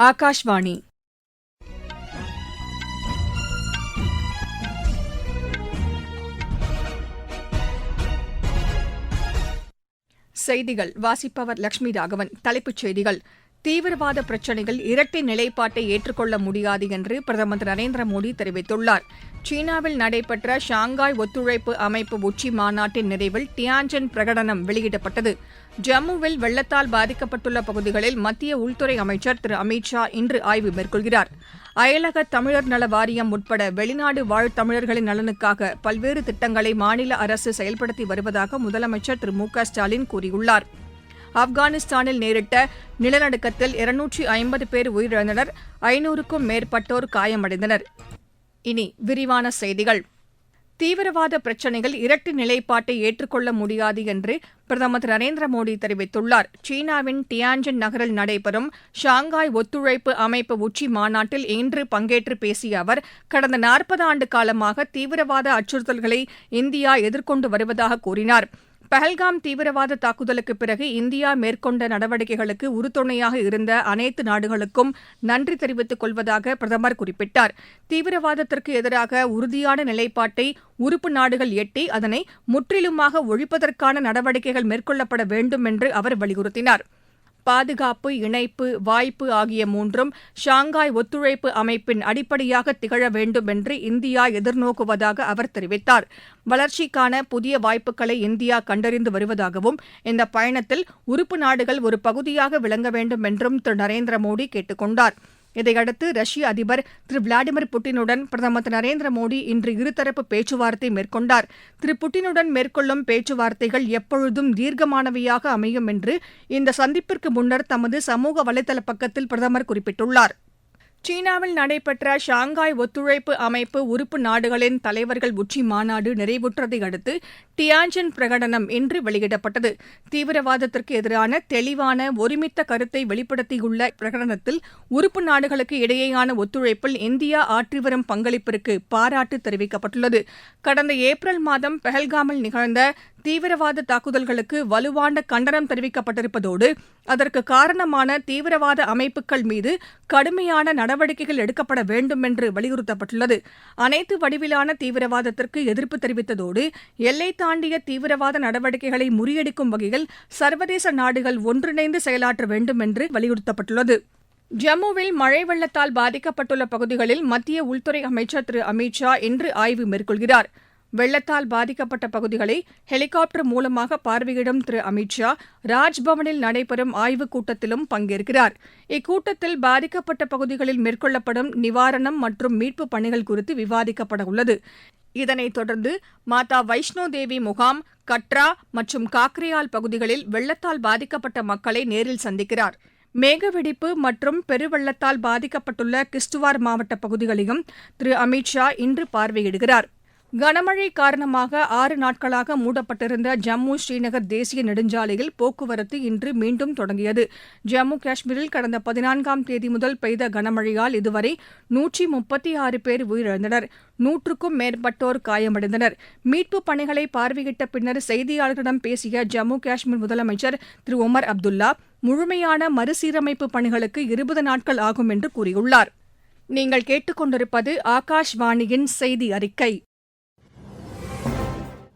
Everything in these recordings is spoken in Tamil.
ஆகாஷ்வாணி செய்திகள். வாசிப்பவர் லட்சுமி ராகவன். தலைப்புச் செய்திகள். தீவிரவாத பிரச்சினையில் இரட்டை நிலைப்பாட்டை ஏற்றுக்கொள்ள முடியாது என்று பிரதமர் திரு நரேந்திர மோடி தெரிவித்துள்ளார். சீனாவில் நடைபெற்ற ஷாங்காய் ஒத்துழைப்பு அமைப்பு உச்சி மாநாட்டின் நிறைவில் டியான்ஜன் பிரகடனம் வெளியிடப்பட்டது. ஜம்முவில் வெள்ளத்தால் பாதிக்கப்பட்டுள்ள பகுதிகளில் மத்திய உள்துறை அமைச்சர் திரு அமித் ஷா இன்று ஆய்வு மேற்கொள்கிறார். அயலக தமிழர் நல வாரியம் உட்பட வெளிநாடு வாழ் தமிழர்களின் நலனுக்காக பல்வேறு திட்டங்களை மாநில அரசு செயல்படுத்தி வருவதாக முதலமைச்சர் திரு மு க ஸ்டாலின் கூறியுள்ளார். ஆப்கானிஸ்தானில் நேரிட்ட நிலநடுக்கத்தில் இருநூற்றி ஐம்பது பேர் உயிரிழந்தனர் ஐநூறுக்கும் மேற்பட்டோர் காயமடைந்தனர். இனி விரிவான செய்திகள். தீவிரவாத பிரச்சினையில் இரட்டு நிலைப்பாட்டை ஏற்றுக்கொள்ள முடியாது என்று பிரதமர் திரு நரேந்திர மோடி தெரிவித்துள்ளார். சீனாவின் டியான்ஜன் நகரில் நடைபெறும் ஷாங்காய் ஒத்துழைப்பு அமைப்பு உச்சி மாநாட்டில் இன்று பங்கேற்று பேசிய அவர் கடந்த நாற்பது ஆண்டு காலமாக தீவிரவாத அச்சுறுத்தல்களை இந்தியா எதிர்கொண்டு வருவதாக கூறினார். பஹல்காம் தீவிரவாத தாக்குதலுக்கு பிறகு இந்தியா மேற்கொண்ட நடவடிக்கைகளுக்கு உறுதுணையாக இருந்த அனைத்து நாடுகளுக்கும் நன்றி தெரிவித்துக் கொள்வதாக பிரதமர் குறிப்பிட்டார். தீவிரவாதத்திற்கு எதிராக உறுதியான நிலைப்பாட்டை உறுப்பு நாடுகள் எட்டி அதனை முற்றிலுமாக ஒழிப்பதற்கான நடவடிக்கைகள் மேற்கொள்ளப்பட வேண்டும் என்று அவர் வலியுறுத்தினார். பாதுகாப்பு இணைப்பு வாய்ப்பு ஆகிய மூன்றும் ஷாங்காய் ஒத்துழைப்பு அமைப்பின் அடிப்படையாக திகழ வேண்டும் என்று இந்தியா எதிர்நோக்குவதாக அவர் தெரிவித்தார். வளர்ச்சிக்கான புதிய வாய்ப்புகளை இந்தியா கண்டறிந்து வருவதாகவும் இந்த பயணத்தில் உறுப்பு நாடுகள் ஒரு பகுதியாக விளங்க வேண்டும் என்றும் திரு நரேந்திர மோடி கேட்டுக் கொண்டாா் இதையடுத்து ரஷ்ய அதிபர் திரு விளாடிமிர் புட்டினுடன் பிரதமர் திரு நரேந்திர மோடி இன்று இருதரப்பு பேச்சுவார்த்தை மேற்கொண்டார். திரு புட்டினுடன் மேற்கொள்ளும் பேச்சுவார்த்தைகள் எப்பொழுதும் தீர்க்கமானவையாக அமையும் என்று இந்த சந்திப்பிற்கு முன்னர் தமது சமூக வலைதள பக்கத்தில் பிரதமர் குறிப்பிட்டுள்ளார். சீனாவில் நடைபெற்ற ஷாங்காய் ஒத்துழைப்பு அமைப்பு உறுப்பு நாடுகளின் தலைவர்கள் உச்சி மாநாடு நிறைவுற்றதை அடுத்து டியாஞ்சின் பிரகடனம் இன்று வெளியிடப்பட்டது. தீவிரவாதத்திற்கு எதிரான தெளிவான ஒருமித்த கருத்தை வெளிப்படுத்தியுள்ள பிரகடனத்தில் உறுப்பு நாடுகளுக்கு இடையேயான ஒத்துழைப்பில் இந்தியா ஆற்றி வரும் பங்களிப்பிற்கு பாராட்டு தெரிவிக்கப்பட்டுள்ளது. கடந்த ஏப்ரல் மாதம் பெஹல்காமில் நிகழ்ந்த தீவிரவாத தாக்குதல்களுக்கு வலுவான கண்டனம் தெரிவிக்கப்பட்டிருப்பதோடு அதற்கு காரணமான தீவிரவாத அமைப்புகள் மீது கடுமையான நடவடிக்கைகள் எடுக்கப்பட வேண்டும் என்று வலியுறுத்தப்பட்டுள்ளது. அனைத்து வடிவிலான தீவிரவாதத்திற்கு எதிர்ப்பு தெரிவித்ததோடு எல்லை தாண்டிய தீவிரவாத நடவடிக்கைகளை முறியடிக்கும் வகையில் சர்வதேச நாடுகள் ஒன்றிணைந்து செயலாற்ற வேண்டும் என்று வலியுறுத்தப்பட்டுள்ளது. ஜம்முவில் மழை வெள்ளத்தால் பாதிக்கப்பட்டுள்ள பகுதிகளில் மத்திய உள்துறை அமைச்சர் திரு அமித் ஷா இன்று ஆய்வு மேற்கொள்கிறார். வெள்ளத்தால் பாதிக்கப்பட்ட பகுதிகளை ஹெலிகாப்டர் மூலமாக பார்வையிடும் திரு அமித் ஷா ராஜ்பவனில் நடைபெறும் ஆய்வுக் கூட்டத்திலும் பங்கேற்கிறார். இக்கூட்டத்தில் பாதிக்கப்பட்ட பகுதிகளில் மேற்கொள்ளப்படும் நிவாரணம் மற்றும் மீட்புப் பணிகள் குறித்து விவாதிக்கப்பட உள்ளது. இதனைத் தொடர்ந்து மாதா வைஷ்ணோ தேவி முகாம் கட்ரா மற்றும் காக்ரியால் பகுதிகளில் வெள்ளத்தால் பாதிக்கப்பட்ட மக்களை நேரில் சந்திக்கிறார். மேகவெடிப்பு மற்றும் பெருவெள்ளத்தால் பாதிக்கப்பட்டுள்ள கிஸ்துவார் மாவட்ட பகுதிகளையும் திரு அமித் ஷா இன்று பார்வையிடுகிறார். கனமழை காரணமாக ஆறு நாட்களாக மூடப்பட்டிருந்த ஜம்மு ஸ்ரீநகர் தேசிய நெடுஞ்சாலையில் போக்குவரத்து இன்று மீண்டும் தொடங்கியது. ஜம்மு காஷ்மீரில் கடந்த பதினான்காம் தேதி முதல் பெய்த கனமழையால் இதுவரை நூற்றி முப்பத்தி ஆறு பேர் உயிரிழந்தனர். நூற்றுக்கும் மேற்பட்டோர் காயமடைந்தனர். மீட்புப் பணிகளை பார்வையிட்ட பின்னர் செய்தியாளர்களிடம் பேசிய ஜம்மு காஷ்மீர் முதலமைச்சர் திரு உமர் அப்துல்லா முழுமையான மறுசீரமைப்பு பணிகளுக்கு இருபது நாட்கள் ஆகும் என்று கூறியுள்ளார். நீங்கள் கேட்டுக்கொண்டிருப்பது ஆகாஷ்வாணியின் செய்தி அறிக்கை.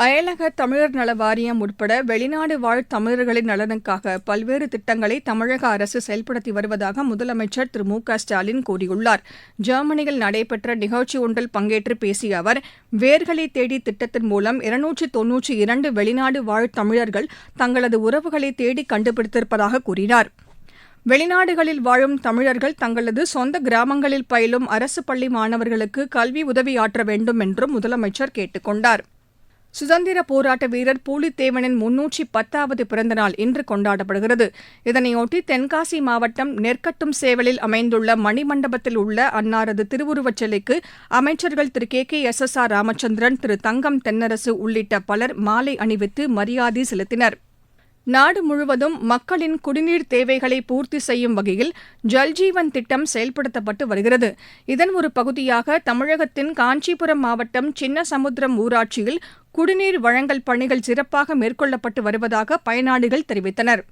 அயலக தமிழர் நல வாரியம் உட்பட வெளிநாடு வாழ் தமிழர்களின் நலனுக்காக பல்வேறு திட்டங்களை தமிழக அரசு செயல்படுத்தி வருவதாக முதலமைச்சர் திரு மு க ஸ்டாலின் கூறியுள்ளார். ஜெர்மனியில் நடைபெற்ற நிகழ்ச்சி ஒன்றில் பங்கேற்று பேசிய அவர் வேர்களை தேடி திட்டத்தின் மூலம் இருநூற்று தொன்னூற்றி இரண்டு வெளிநாடு வாழ் தமிழர்கள் தங்களது உறவுகளை தேடி கண்டுபிடித்திருப்பதாக கூறினார். வெளிநாடுகளில் வாழும் தமிழர்கள் தங்களது சொந்த கிராமங்களில் பயிலும் அரசு பள்ளி மாணவர்களுக்கு கல்வி உதவியாற்ற வேண்டும் என்றும் முதலமைச்சர் கேட்டுக் கொண்டாா் சுதந்திர போராட்ட வீரர் பூலித்தேவனின் முன்னூற்றி பத்தாவது பிறந்தநாள் இன்று கொண்டாடப்படுகிறது. இதனையொட்டி தென்காசி மாவட்டம் நெற்கட்டும் சேவலில் அமைந்துள்ள மணிமண்டபத்தில் உள்ள அன்னாரது திருவுருவச் சிலைக்கு அமைச்சர்கள் திரு K K S S R Ramachandran திரு தங்கம் தென்னரசு உள்ளிட்ட பலர் மாலை அணிவித்து மரியாதை செலுத்தினர். நாடு முழுவதும் மக்களின் குடிநீர் தேவைகளை பூர்த்தி செய்யும் வகையில் ஜல்ஜீவன் திட்டம் செயல்படுத்தப்பட்டு வருகிறது. இதன் ஒரு பகுதியாக தமிழகத்தின் காஞ்சிபுரம் மாவட்டம் சின்னசமுத்திரம் ஊராட்சியில் குடிநீர் வழங்கல் பணிகள் சிறப்பாக மேற்கொள்ளப்பட்டு வருவதாக பயனாளிகள் தெரிவித்தனர்.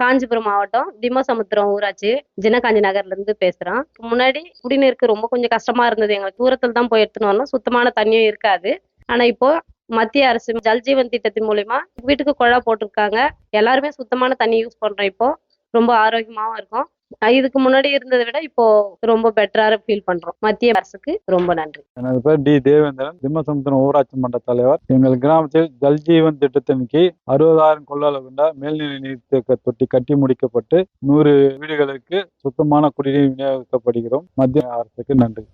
காஞ்சிபுரம் மாவட்டம் திம்மசமுத்திரம் ஊராட்சி ஜினகாஞ்சி நகர்ல இருந்து பேசுறோம். முன்னாடி குடிநீருக்கு ரொம்ப கொஞ்சம் கஷ்டமா இருந்தது. எங்களுக்கு தூரத்துல தான் போய் எடுத்துன்னு வரணும். சுத்தமான தண்ணியும் இருக்காது. ஆனா இப்போ மத்திய அரசு ஜல்ஜீவன் திட்டத்தின் மூலயமா வீட்டுக்கு குழா போட்டிருக்காங்க. எல்லாருமே சுத்தமான தண்ணி யூஸ் பண்றோம் இப்போ. ரொம்ப ஆரோக்கியமாவும் இருக்கும். இதுக்கு முன்னாடி இருந்ததை விட இப்போ ரொம்ப பெட்டரா ஃபீல் பண்றோம். மத்திய அரசுக்கு ரொம்ப நன்றி. எனது பேர் டி தேவேந்திரன் திம்மசமுத்திரம் ஊராட்சி மன்ற தலைவர். எங்கள் கிராமத்தில் ஜல்ஜீவன் திட்டத்தின் கீழ் அறுபதாயிரம் கொள்ளளவு கொண்ட மேல்நிலை நீர்த்தேக்க தொட்டி கட்டி முடிக்கப்பட்டு நூறு வீடுகளுக்கு சுத்தமான குடிநீர் விநியோகிக்கப்படுகிறோம். மத்திய அரசுக்கு நன்றி.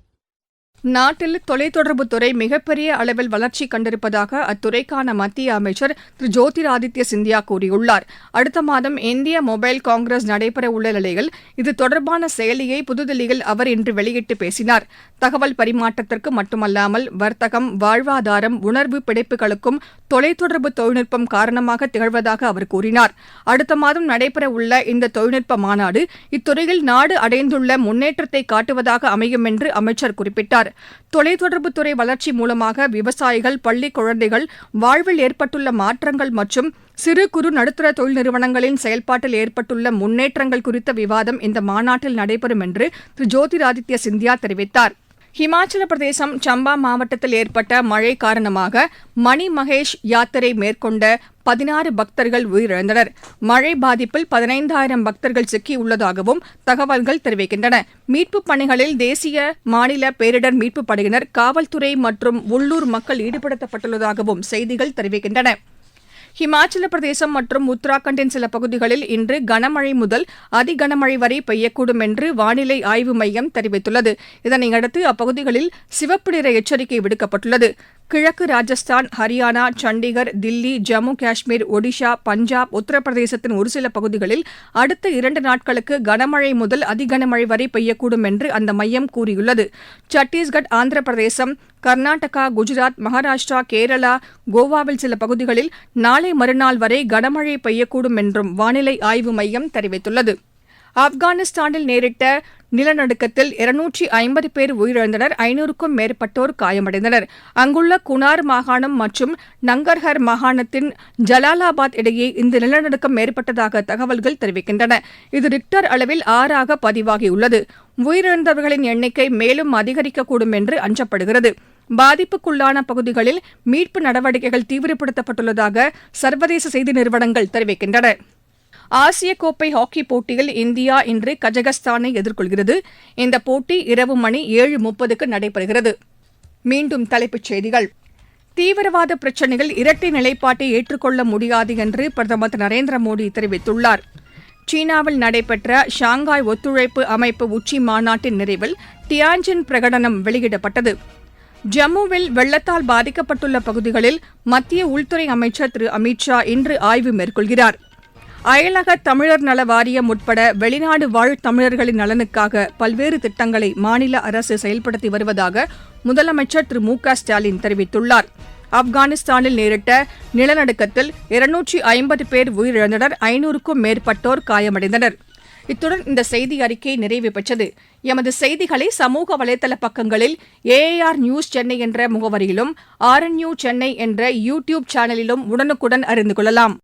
நாட்டில் தொலைத்தொடர்புத்துறை மிகப்பெரிய அளவில் வளர்ச்சி கண்டிருப்பதாக அத்துறைக்கான மத்திய அமைச்சர் திரு ஜோதிராதித்ய சிந்தியா கூறியுள்ளார். அடுத்த மாதம் இந்திய மொபைல் காங்கிரஸ் நடைபெறவுள்ள நிலையில் இது தொடர்பான செயலியை புதுதில்லியில் அவர் இன்று வெளியிட்டு பேசினார். தகவல் பரிமாற்றத்திற்கு மட்டுமல்லாமல் வர்த்தகம் வாழ்வாதாரம் உணர்வு பிடிப்புகளுக்கும் தொலைத்தொடர்பு தொழில்நுட்பம் காரணமாக திகழ்வதாக அவர் கூறினார். அடுத்த மாதம் நடைபெறவுள்ள இந்த தொழில்நுட்ப மாநாடு இத்துறையில் நாடு அடைந்துள்ள முன்னேற்றத்தை காட்டுவதாக அமையும் என்று அமைச்சர் குறிப்பிட்டார். தொலைத்தொடர்புத்துறை வளர்ச்சி மூலமாக விவசாயிகள் பள்ளி குழந்தைகள் வாழ்வில் ஏற்பட்டுள்ள மாற்றங்கள் மற்றும் சிறு குறு நடுத்தர தொழில் நிறுவனங்களின் செயல்பாட்டில் ஏற்பட்டுள்ள முன்னேற்றங்கள் குறித்த விவாதம் இந்த மாநாட்டில் நடைபெறும் என்று திரு. ஜோதிராதித்ய சிந்தியா தெரிவித்தார். ஹிமாச்சல பிரதேசம் சம்பா மாவட்டத்தில் ஏற்பட்ட மழை காரணமாக மணி மகேஷ் யாத்திரை மேற்கொண்ட பதினாறு பக்தர்கள் உயிரிழந்தனர். மழை பாதிப்பில் பதினைந்தாயிரம் பக்தர்கள் சிக்கியுள்ளதாகவும் தகவல்கள் தெரிவிக்கின்றன. மீட்புப் பணிகளில் தேசிய மாநில பேரிடர் மீட்புப் படையினர் காவல்துறை மற்றும் உள்ளூர் மக்கள் ஈடுபடுத்தப்பட்டுள்ளதாகவும் செய்திகள் தெரிவிக்கின்றன. ஹிமாச்சல பிரதேசம் மற்றும் உத்தராகண்டின் சில பகுதிகளில் இன்று கனமழை முதல் அதிகனமழை வரை பெய்யக்கூடும் என்று வானிலை ஆய்வு மையம் தெரிவித்துள்ளது. இதனையடுத்து அப்பகுதிகளில் சிவப்பு நிற எச்சரிக்கை விடுக்கப்பட்டுள்ளது. கிழக்கு ராஜஸ்தான் ஹரியானா சண்டிகர் தில்லி ஜம்மு காஷ்மீர் ஒடிஷா பஞ்சாப் உத்தரப்பிரதேசத்தின் ஒரு சில பகுதிகளில் அடுத்த இரண்டு நாட்களுக்கு கனமழை முதல் அதிகனமழை வரை பெய்யக்கூடும் என்று அந்த மையம் கூறியுள்ளது. சத்தீஸ்கட் ஆந்திர பிரதேசம் கர்நாடகா குஜராத் மகாராஷ்டிரா கேரளா கோவாவில் சில பகுதிகளில் நாளை மறுநாள் வரை கனமழை பெய்யக்கூடும் என்றும் வானிலை ஆய்வு மையம் தெரிவித்துள்ளது. ஆப்கானிஸ்தானில் நேரிட்ட நிலநடுக்கத்தில் இருநூற்றி ஐம்பது பேர் உயிரிழந்தனர் ஐநூறுக்கும் மேற்பட்டோர் காயமடைந்தனர். அங்குள்ள குனார் மாகாணம் மற்றும் நங்கர்ஹர் மாகாணத்தின் ஜலாலாபாத் இடையே இந்த நிலநடுக்கம் ஏற்பட்டதாக தகவல்கள் தெரிவிக்கின்றன. இது ரிக்டர் அளவில் ஆறாக பதிவாகியுள்ளது. உயிரிழந்தவர்களின் எண்ணிக்கை மேலும் அதிகரிக்கக்கூடும் என்று அஞ்சப்படுகிறது. பாதிப்புக்குள்ளான பகுதிகளில் மீட்பு நடவடிக்கைகள் தீவிரப்படுத்தப்பட்டுள்ளதாக சர்வதேச செய்தி நிறுவனங்கள் தெரிவிக்கின்றன. ஆசிய கோப்பை ஹாக்கி போட்டியில் இந்தியா இன்று கஜகஸ்தானை எதிர்கொள்கிறது. இந்த போட்டி இரவு மணி ஏழு முப்பதுக்கு நடைபெறுகிறது. மீண்டும் தலைப்புச் செய்திகள். தீவிரவாத பிரச்சினையில் இரட்டை நிலைப்பாட்டை ஏற்றுக்கொள்ள முடியாது என்று பிரதமர் திரு நரேந்திர மோடி தெரிவித்துள்ளார். சீனாவில் நடைபெற்ற ஷாங்காய் ஒத்துழைப்பு அமைப்பு உச்சி மாநாட்டின் நிறைவில் டியான்ஜின் பிரகடனம் வெளியிடப்பட்டது. ஜம்முவில் வெள்ளத்தால் பாதிக்கப்பட்டுள்ள பகுதிகளில் மத்திய உள்துறை அமைச்சர் திரு அமித் ஷா இன்று ஆய்வு மேற்கொள்கிறார். அயலக தமிழர் நல வாரியம் உட்பட வெளிநாடு வாழ் தமிழர்களின் நலனுக்காக பல்வேறு திட்டங்களை மாநில அரசு செயல்படுத்தி வருவதாக முதலமைச்சர் திரு மு க ஸ்டாலின் தெரிவித்துள்ளார். ஆப்கானிஸ்தானில் நேரிட்ட நிலநடுக்கத்தில் இருநூற்றி ஐம்பது பேர் உயிரிழந்தனர் ஐநூறுக்கும் மேற்பட்டோர் காயமடைந்தனர். இத்துடன் இந்த செய்தி அறிக்கை நிறைவு பெற்றது. எமது செய்திகளை சமூக வலைதள பக்கங்களில் ஏஏஆர் நியூஸ் சென்னை என்ற முகவரியிலும் ஆர்என்யூ சென்னை என்ற யூ டியூப் சேனலிலும் உடனுக்குடன் அறிந்து கொள்ளலாம்.